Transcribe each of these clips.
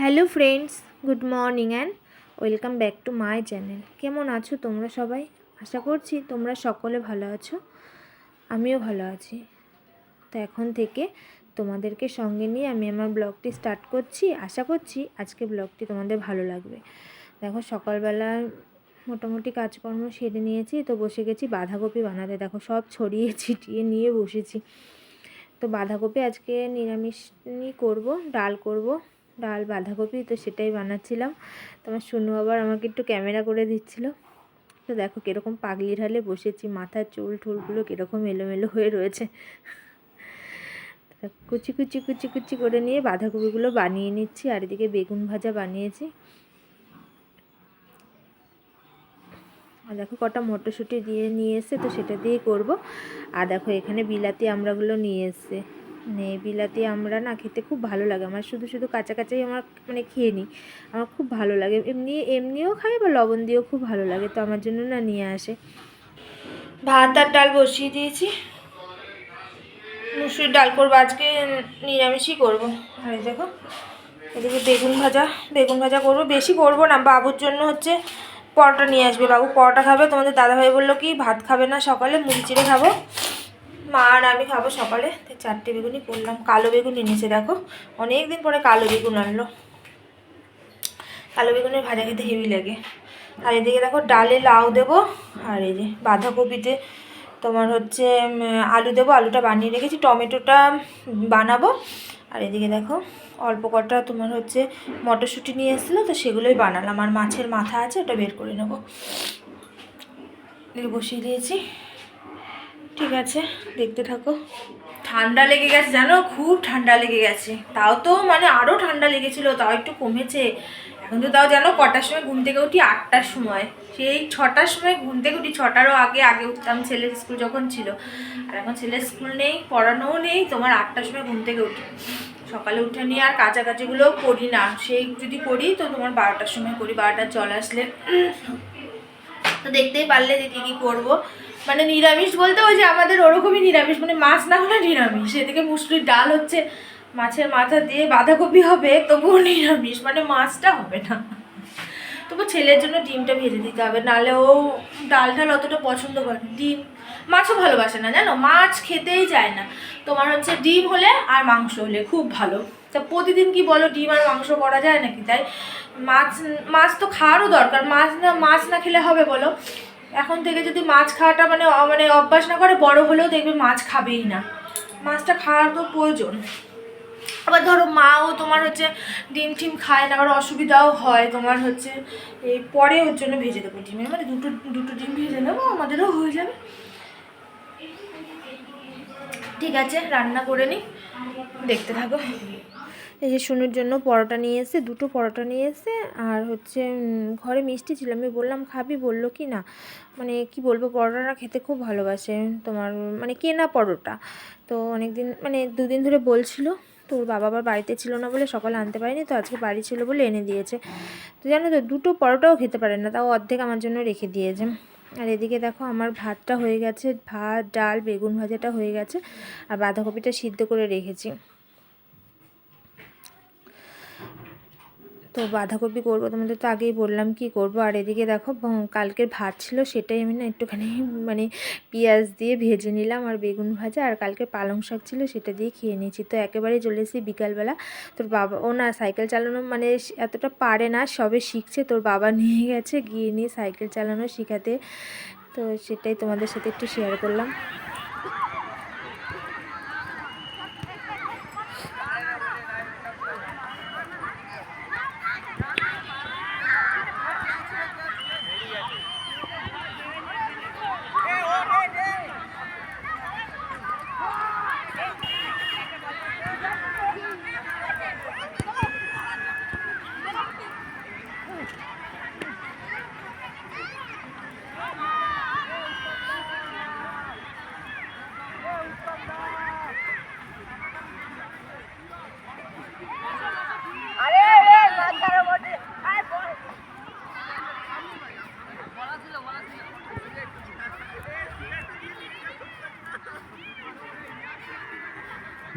Hello friends good morning and welcome back to my channel কেমন আছো তোমরা সবাই? আশা করছি তোমরা সকলে ভালো আছো। আমিও ভালো আছি। তো এখন থেকে তোমাদেরকে সঙ্গে নিয়ে আমি আমার ব্লগটি স্টার্ট করছি। আশা করছি আজকে ব্লগটি তোমাদের ভালো লাগবে। দেখো সকালবেলা মোটামুটি কাজকর্ম সেরে নিয়েছি, তো বসে গেছি বাঁধাকপি বানাতে। দেখো সব ছড়িয়ে ছিটিয়ে নিয়ে বসেছি। তো বাঁধাকপি আজকে নিরামিষই করব, ডাল করব। ডাল, বাঁধাকপি তো সেটাই বানাচ্ছিলাম। তোমার শুনু আবার আমাকে একটু ক্যামেরা করে দিচ্ছিল। তো দেখো কীরকম পাগলির ঢালে বসেছি, মাথার চুল ঠুলগুলো কীরকম এলোমেলো হয়ে রয়েছে। কুচি কুচি কুচি কুচি করে নিয়ে বাঁধাকপিগুলো বানিয়ে নিচ্ছি, আর এদিকে বেগুন ভাজা বানিয়েছি। আর দেখো কটা মটরশুঁটি দিয়ে নিয়ে এসে তো সেটা দিয়ে করব। আর দেখো এখানে বিলাতি আমরাগুলো নিয়ে এসছে। মানে বিলাতি, আমরা না খেতে খুব ভালো লাগে। আমার শুধু শুধু কাঁচা কাঁচাই আমার মানে খেয়ে নিই। আমার খুব ভালো লাগে। এমনি, এমনিও খাই বা লবণ দিয়েও খুব ভালো লাগে, তো আমার জন্য না নিয়ে আসে। ভাত আর ডাল বসিয়ে দিয়েছি। মুসুর ডাল করব। আজকে নিরামিষই করব। আর দেখো, এদিকে বেগুন ভাজা বেগুন ভাজা করব। বেশি করব না, বাবুর জন্য হচ্ছে পরোটা নিয়ে আসবে। বাবু পরোটা খাবে। তোমাদের দাদাভাই বলল কি, ভাত খাবে না, সকালে মুড়ি চিড়ে খাব। মা আর আমি খাব সকালে। চারটে বেগুনই করলাম, কালো বেগুন এনেছে দেখো। অনেক দিন পরে কালো বেগুন আনলো। কালো বেগুনের ভাজা খেতে হেভি লাগে। আর এদিকে দেখো ডালে লাউ দেবো, আর এই যে বাঁধাকপিতে তোমার হচ্ছে আলু দেবো, আলুটা বানিয়ে রেখেছি, টমেটোটা বানাবো। আর এদিকে দেখো অল্প কটা তোমার হচ্ছে মটরশুঁটি নিয়ে এসেছিল, তো সেগুলোই বানালাম। আর মাছের মাথা আছে, ওটা বের করে নেব। বসিয়ে দিয়েছি। ঠিক আছে, দেখতে থাকো। ঠান্ডা লেগে গেছে, জানো? খুব ঠান্ডা লেগে গেছে। তাও তো মানে আরও ঠান্ডা লেগেছিল, তাও একটু কমেছে। এখন তো তাও জানো, কটার সময় ঘুম থেকে উঠি? আটটার সময়। সেই ছটার সময় ঘুম থেকে উঠি, ছটারও আগে আগে উঠতাম ছেলের স্কুল যখন ছিল। আর এখন ছেলের স্কুল নেই, পড়ানোও নেই, তোমার আটটার সময় ঘুম থেকে উঠি। সকালে উঠে নিয়ে আর কাছাকাছিগুলোও করি না। সেই যদি করি, তো তোমার বারোটার সময় করি, বারোটার জল আসলে। তো দেখতেই পারলে যে কী কী করব। মানে নিরামিষ বলতে ওই যে আমাদের ওরকমই নিরামিষ মানে মাছ না হলে নিরামিষ। এদিকে মুসুরির ডাল হচ্ছে মাছের মাথা দিয়ে বাঁধাকপি হবে, তবুও নিরামিষ মানে মাছটা হবে না। তবু ছেলের জন্য ডিমটা ভেজে দিতে হবে, নাহলে ও ডাল অতটা পছন্দ করে ডিম, মাছও ভালোবাসে না, জানো? মাছ খেতেই চায় না। তোমার হচ্ছে ডিম হলে আর মাংস হলে খুব ভালো। তা প্রতিদিন কি বলো ডিম আর মাংস করা যায় নাকি? তাই মাছ মাছ তো খাওয়ারও দরকার। মাছ না মাছ না খেলে হবে বলো? এখন থেকে যদি মাছ খাওয়াটা মানে মানে অভ্যাস না করে, বড় হলেও দেখবে মাছ খাবেই না। মাছটা খাওয়ার তো প্রয়োজন। আবার ধরো মাও তোমার হচ্ছে ডিম টিম খায় না, আবার অসুবিধাও হয়। তোমার হচ্ছে এই পরে ওর জন্য ভেজে দেবো ডিমের মানে দুটো দুটো ডিম ভেজে নেব, আমাদেরও হয়ে যাবে। ঠিক আছে, রান্না করে নিই। দেখতে থাকো। এই যে শুনুর জন্য পরোটা নিয়ে এসে, দুটো পরোটা নিয়ে এসে, আর হচ্ছে ঘরে মিষ্টি ছিল। আমি বললাম, খাবি? বলল, কি না? মানে কি বলব, পরোটাটা খেতে খুব ভালোবাসে তোমার মানে কেনা পরোটা। তো অনেক দিন মানে দুদিন ধরে বলছিল, তো ওর বাবা আবার বাড়িতে ছিল না বলে সকালে আনতে পারিনি, তো আজকে বাড়ি ছিল বলে এনে দিয়েছে। তো জানো তো, দুটো পরোটাও খেতে পারে না, তাও অর্ধেক আমার জন্য রেখে দিয়েছে। আর এদিকে দেখো, আমার ভাতটা হয়ে গেছে, ভাত, ডাল, বেগুন ভাজাটা হয়ে গেছে, আর বাঁধাকপিটা সিদ্ধ করে রেখেছি। তো বাঁধাকপি করব তোমাদের তো আগেই বললাম, কি করব? আর এদিকে দেখো কালকের ভাত ছিল সেটাই আমি না একটুখানি মানে পেঁয়াজ দিয়ে ভেজে নিলাম আর বেগুন ভাজা, আর কালকে পালং শাক ছিল সেটা দিয়ে খেয়ে নিয়েছি। তো একেবারে চলে এসেছি বিকালবেলা। তোর বাবা, ও না সাইকেল চালানো মানে এতটা পারে না, সবে শিখছে, তোর বাবা নিয়ে গেছে গিয়ে নিয়ে সাইকেল চালানো শেখাতে। তো সেটাই তোমাদের সাথে একটু শেয়ার করলাম।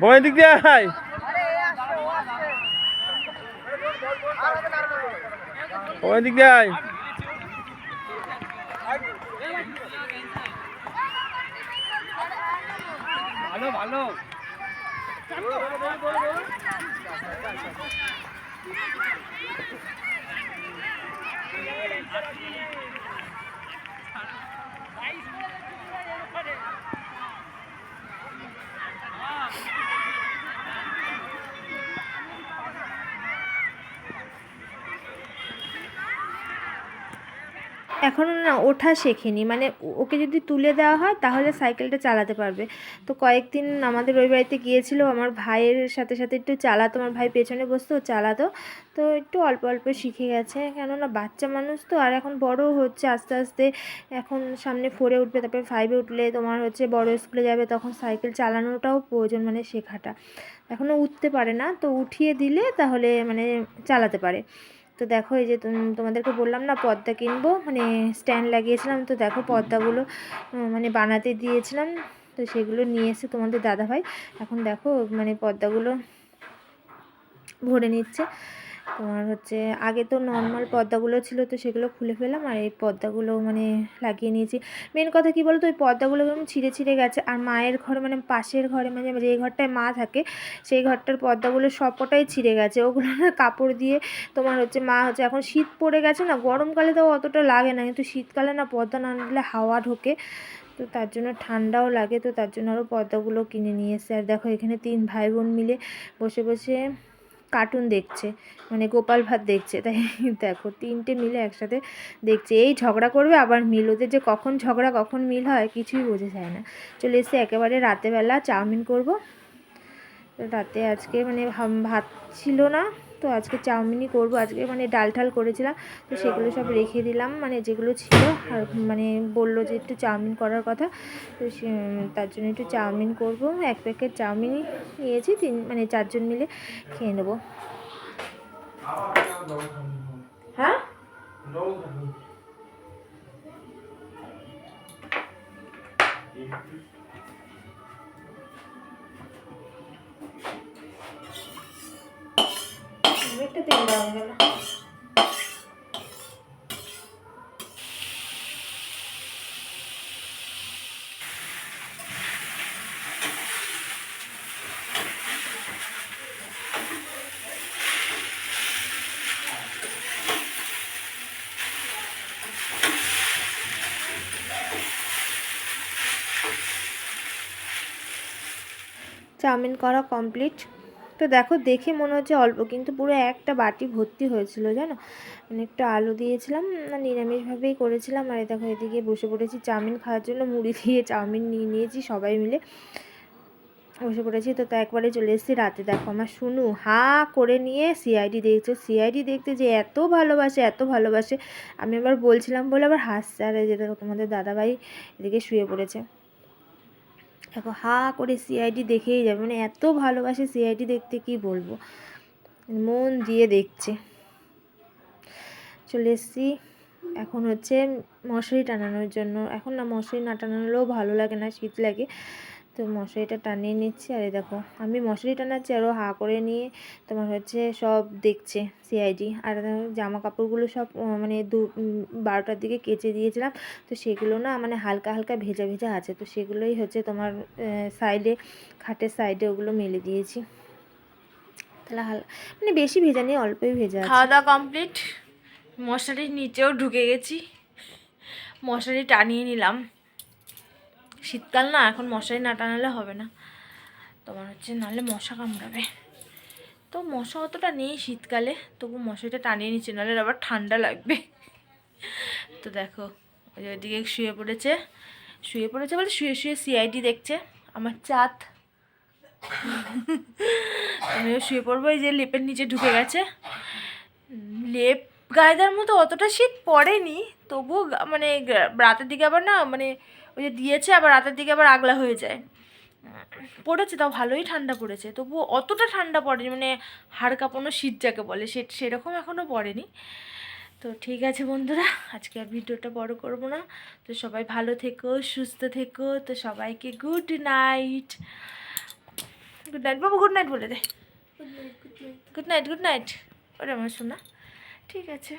বই দিক দিয়ে আয় ওই দিক দিয়ে আয়। ভালো ভালো এখনও না, ওঠা শেখেনি। মানে ওকে যদি তুলে দেওয়া হয়, তাহলে সাইকেলটা চালাতে পারবে। তো কয়েকদিন আমাদের ওই বাড়িতে গিয়েছিল, আমার ভাইয়ের সাথে সাথে একটু চালাতো আমার ভাই পেছনে বসতো, চালাতো। তো একটু অল্প অল্প শিখে গেছে। কেননা বাচ্চা মানুষ তো, আর এখন বড় হচ্ছে, আস্তে আস্তে এখন সামনে ফোরে উঠবে, তারপরে ফাইভে উঠলে তোমার হচ্ছে বড় স্কুলে যাবে, তখন সাইকেল চালানোটাও প্রয়োজন মানে শেখাটা। এখনও উঠতে পারে না, তো উঠিয়ে দিলে তাহলে মানে চালাতে পারে। তো দেখো এই যে তোম- তোমাদেরকে বললাম না পর্দা কিনবো মানে স্ট্যান্ড লাগিয়েছিলাম, তো দেখো পর্দাগুলো মানে বানাতে দিয়েছিলাম, তো সেগুলো নিয়ে এসে তোমাদের দাদাভাই এখন দেখো মানে পর্দাগুলো ভরে নিচ্ছে। তোমার হচ্ছে আগে তো নর্মাল পর্দাগুলো ছিল তো সেগুলো খুলে ফেলাম আর এই পর্দাগুলো মানে লাগিয়ে নিয়েছি। মেন কথা কি বলতো? ওই পর্দাগুলো কেমন ছিঁড়ে ছিঁড়ে গেছে আর মায়ের ঘরে মানে পাশের ঘরে মানে যে ঘরটায় মা থাকে সেই ঘরটার পর্দাগুলো সবকটাই ছিঁড়ে গেছে। ওগুলো না কাপড় দিয়ে তোমার হচ্ছে মা হচ্ছে এখন শীত পড়ে গেছে না গরমকালে তো অতটা লাগে না। কিন্তু শীতকালে না পর্দা না দিলে হাওয়া ঢোকে। তো তার জন্য ঠান্ডাও লাগে তো তার জন্য আরও পর্দাগুলো কিনে নিয়ে এসে আর দেখো এখানে তিন ভাই বোন মিলে বসে বসে কার্টুন দেখছে মানে গোপাল ভাত দেখছে, তাই দেখো তিনটে মিলে একসাথে দেখছে, এই ঝগড়া করবে আবার মিল, ওদের যে কখন ঝগড়া কখন মিল হয় কিছুই বোঝা যায় না। চলে এসে একেবারে রাতেবেলা, চাউমিন করব। রাতে আজকে মানে ভাত ছিল না। তো আজকে চাউমিনই করব। আজকে মানে ডাল ঠাল করেছিলাম, তো সেগুলো সব রেখে দিলাম। মানে যেগুলো ছিল, আর মানে বলল যে একটু চাউমিন করার কথা, তো তার জন্য একটু চাউমিন করব। এক প্যাকেট চাউমিনই নিয়েছি, তিন মানে চারজন মিলে খেয়ে নেব। হ্যাঁ? অনেকটা তেল দেওয়া হয়ে গেল। চাউমিন করা কমপ্লিট। তো দেখো, দেখে মনে হচ্ছে অল্প, কিন্তু পুরো একটা বাটি ভর্তি হয়েছিল, জানো? মানে একটু আলু দিয়েছিলাম নিরামিষভাবেই করেছিলাম, আর দেখো এদিকে বসে পড়েছি চাউমিন খাওয়ার জন্য, মুড়ি দিয়ে চাউমিন নিয়ে নিয়েছি সবাই মিলে। বসে পড়েছি, তো তা একবারে চলে এসেছি রাতে। দেখো আমার শুনু হা করে নিয়ে সিআইডি দেখছ। সিআইডি দেখতে যে এত ভালোবাসে এত ভালোবাসে। আমি আবার বলছিলাম বলে আবার হাসছে। আর যে দেখো তোমাদের দাদাভাই এদিকে শুয়ে পড়েছে। দেখো, হা করে সিআইডি দেখেই যাবে। মানে এত ভালোবাসে সিআইডি দেখতে, কি বলব? মন দিয়ে দেখছে। চলে এসছি। এখন হচ্ছে মশারি টানানোর জন্য। এখন না, মশারি না টানালেও ভালো লাগে না, শীত লাগে। তো মশারিটা টানিয়ে নিচ্ছি, আর দেখো, আমি মশারি টানাচ্ছি আরও হা করে নিয়ে তোমার হচ্ছে সব দেখছে সিআইডি আর জামা কাপড়গুলো সব মানে দু বারোটার দিকে কেচে দিয়েছিলাম, তো সেগুলো না মানে হালকা হালকা ভেজা ভেজা আছে, তো সেগুলোই হচ্ছে তোমার সাইডে খাটের সাইডে ওগুলো মেলে দিয়েছি। তাহলে হাল মানে বেশি ভেজা নেই, অল্পই ভেজা খাওয়া দাওয়া কমপ্লিট মশারির নিচেও ঢুকে গেছি। মশারি টানিয়ে নিলাম। শীতকাল না, এখন মশারি না টানালে হবে না। তোমার হচ্ছে নাহলে মশা কামড়াবে। তো মশা অতটা নেই শীতকালে, তবু মশারিটা টানিয়ে নিচ্ছে, নাহলে আবার ঠান্ডা লাগবে। তো দেখো, ওই ওইদিকে শুয়ে পড়েছে শুয়ে পড়েছে বলে শুয়ে শুয়ে সিআইডি দেখছে, আমার চাঁদ। আমিও শুয়ে পড়ব, এই যে লেপের নিচে ঢুকে গেছে। লেপ গায়েদার মতো অতটা শীত পড়েনি, তবুও গা- মানে রাতের দিকে আবার না মানে ওই যে দিয়েছে আবার রাতের দিকে আবার আগলা হয়ে যায়। পড়েছে তাও ভালোই ঠান্ডা পড়েছে। তবুও অতটা ঠান্ডা পড়েনি মানে হাড় কাঁপানো শীত যাকে বলে সে সেরকম এখনও পড়েনি। তো ঠিক আছে বন্ধুরা আজকে আর ভিডিওটা বড় করব না। তো সবাই ভালো থেকো সুস্থ থেকো তো সবাইকে গুড নাইট। গুড নাইট বাবু গুড নাইট বলে দে। Good night good night. ওরে আমার শোনা ঠিক আছে।